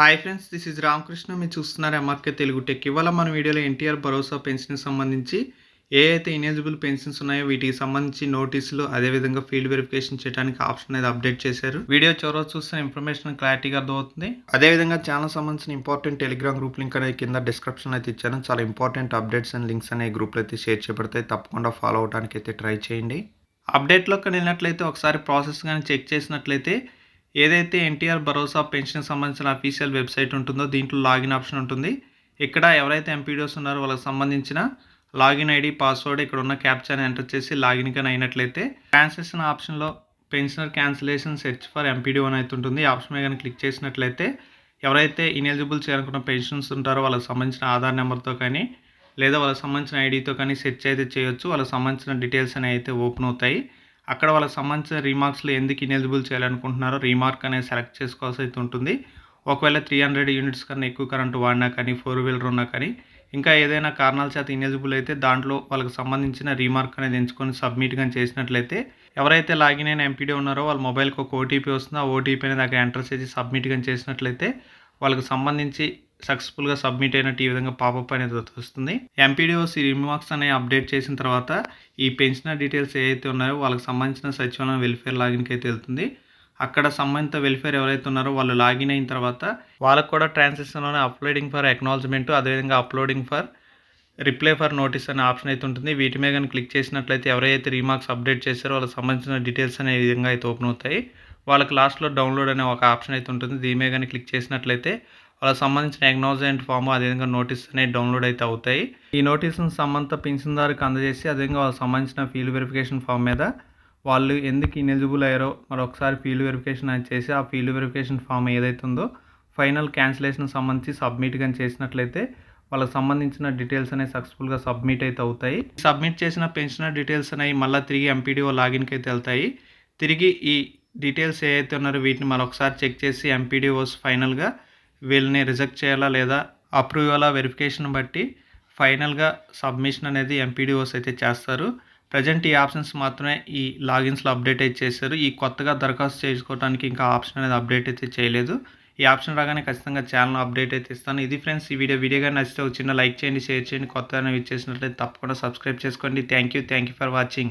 Hi friends this is Ramakrishna మీరు చూస్తున్నారు MRK Telugu tech ఇవాళ మన వీడియోలో ఎన్టీఆర్ భరోసా పెన్షన్ సంబంధించి ఏ అయితే ఇనేజిబుల్ పెన్షన్స్ ఉన్నాయో వీటికి సంబంధించి నోటీసులు అదేవిధంగా ఫీల్డ్ వెరిఫికేషన్ చేయడానికి ఆప్షన్ అనేది అప్డేట్ చేశారు. వీడియో చివరి చూస్తే ఇన్ఫర్మేషన్ క్లారిటీగా అర్థమవుతుంది. అదేవిధంగా ఛానల్ సంబంధించిన ఇంపార్టెంట్ టెలిగ్రామ్ గ్రూప్ లింక్ అనేది కింద డిస్క్రిప్షన్ అయితే ఇచ్చాను. చాలా ఇంపార్టెంట్ అప్డేట్స్ అండ్ లింక్స్ అనే గ్రూప్లో అయితే షేర్ చేయబడతాయి. తప్పకుండా ఫాలో అవడానికి అయితే ట్రై చేయండి. అప్డేట్లోకి వెళ్ళినట్లయితే ఒకసారి ప్రాసెస్ కానీ చెక్ చేసినట్లయితే ఏదైతే ఎన్టీఆర్ భరోసా పెన్షన్ సంబంధించిన అఫీషియల్ వెబ్సైట్ ఉంటుందో దీంట్లో లాగిన్ ఆప్షన్ ఉంటుంది. ఇక్కడ ఎవరైతే ఎంపీడీఓస్ ఉన్నారో వాళ్ళకి సంబంధించిన లాగిన్ ఐడి పాస్వర్డ్ ఇక్కడ ఉన్న క్యాప్చాని ఎంటర్ చేసి లాగిన్ కానీ అయినట్లయితే ట్రాన్సాక్షన్ ఆప్షన్లో pensioner cancellation search for MPDO అని అయితే ఉంటుంది. ఆప్షన్ మీద కానీ క్లిక్ చేసినట్లయితే ఎవరైతే ఇనెలిజిబుల్ చేయాలనుకున్న పెన్షన్స్ ఉంటారో వాళ్ళకి సంబంధించిన ఆధార్ నెంబర్తో కానీ లేదా వాళ్ళకి సంబంధించిన ఐడితో కానీ సెర్చ్ అయితే చేయొచ్చు. వాళ్ళకి సంబంధించిన డీటెయిల్స్ అనేవి అయితే ఓపెన్ అవుతాయి. అక్కడ వాళ్ళకి సంబంధించిన రీమార్క్స్లో ఎందుకు ఇనెలిజిబుల్ చేయాలనుకుంటున్నారో రీమార్క్ అనేది సెలెక్ట్ చేసుకోవాల్సి అయితే ఉంటుంది. ఒకవేళ త్రీ హండ్రెడ్ యూనిట్స్ కన్నా ఎక్కువ కరెంట్ వాడినా కానీ ఫోర్ వీలర్ ఉన్నా కానీ ఇంకా ఏదైనా కారణాల చేత ఇనెలిజిబుల్ అయితే దాంట్లో వాళ్ళకి సంబంధించిన రీమార్క్ అనేది ఎంచుకొని సబ్మిట్ కానీ చేసినట్లయితే ఎవరైతే లాగిన్ అయిన ఎంపీడీ ఉన్నారో వాళ్ళ మొబైల్కి ఒక ఓటీపీ వస్తుందో. ఆ ఓటీపీ అనేది అక్కడ ఎంటర్ చేసి సబ్మిట్ కానీ చేసినట్లయితే వాళ్ళకి సంబంధించి సక్సెస్ఫుల్గా సబ్మిట్ అయినట్టు ఈ విధంగా పాపప్ అనేది వస్తుంది. ఎంపీడీఓస్ రిమార్క్స్ అనేవి అప్డేట్ చేసిన తర్వాత ఈ పెన్షనర్ డీటెయిల్స్ ఏవైతే ఉన్నాయో వాళ్ళకి సంబంధించిన సచివాలయం వెల్ఫేర్ లాగిన్కి అయితే వెళ్తుంది. అక్కడ సంబంధిత వెల్ఫేర్ ఎవరైతే ఉన్నారో వాళ్ళు లాగిన్ అయిన తర్వాత వాళ్ళకు కూడా ట్రాన్సాక్షన్లోనే అప్లోడింగ్ ఫర్ అక్నాలజ్మెంట్ అదేవిధంగా uploading for reply for notice అనే ఆప్షన్ అయితే ఉంటుంది. వీటి మీద కానీ క్లిక్ చేసినట్లయితే ఎవరైతే రీమార్క్స్ అప్డేట్ చేశారో వాళ్ళకి సంబంధించిన డీటెయిల్స్ అనే విధంగా అయితే ఓపెన్ అవుతాయి. వాళ్ళకి లాస్ట్లో డౌన్లోడ్ అనే ఒక ఆప్షన్ అయితే ఉంటుంది. దీని మీద కానీ క్లిక్ చేసినట్లయితే వాళ్ళకి సంబంధించిన అక్నాలజ్మెంట్ ఫామ్ అదేవిధంగా నోటీస్ అనేవి డౌన్లోడ్ అయితే అవుతాయి. ఈ నోటీసును సంబంధిత పెన్షన్దారుకి అందజేసి అదేవిధంగా వాళ్ళకి సంబంధించిన ఫీల్డ్ వెరిఫికేషన్ ఫామ్ మీద వాళ్ళు ఎందుకు ఇనెలిజిబుల్ అయ్యారో మరొకసారి ఫీల్డ్ వెరిఫికేషన్ అని చేసి ఆ ఫీల్డ్ వెరిఫికేషన్ ఫామ్ ఏదైతే ఉందో ఫైనల్ క్యాన్సిలేషన్ సంబంధించి సబ్మిట్ కానీ చేసినట్లయితే వాళ్ళకి సంబంధించిన డీటెయిల్స్ అనేవి సక్సెస్ఫుల్గా సబ్మిట్ అయితే అవుతాయి. సబ్మిట్ చేసిన పెన్షనర్ డీటెయిల్స్ అనేవి మళ్ళీ తిరిగి ఎంపీడీఓ లాగిన్కి అయితే వెళ్తాయి. తిరిగి ఈ డీటెయిల్స్ ఏవైతే ఉన్నారో వీటిని మరొకసారి చెక్ చేసి ఎంపీడీఓస్ ఫైనల్గా వీళ్ళని రిజెక్ట్ చేయాలా లేదా అప్రూవల్ వెరిఫికేషన్ బట్టి ఫైనల్గా సబ్మిషన్ అనేది ఎంపీడీఓస్ అయితే చేస్తారు. ప్రజెంట్ ఈ ఆప్షన్స్ మాత్రమే ఈ లాగిన్స్లో అప్డేట్ అయితే చేశారు. ఈ కొత్తగా దరఖాస్తు చేసుకోవడానికి ఇంకా ఆప్షన్ అనేది అప్డేట్ అయితే చేయలేదు. ఈ ఆప్షన్ రాగానే ఖచ్చితంగా ఛానల్ అప్డేట్ అయితే ఇస్తాను. ఇది ఫ్రెండ్స్ ఈ వీడియో వీడియో కానీ నచ్చితే ఒక చిన్న లైక్ చేయండి షేర్ చేయండి. కొత్తగా ఇచ్చేసినట్లయితే తప్పకుండా సబ్స్క్రైబ్ చేసుకోండి. Thank you. Thank you for watching.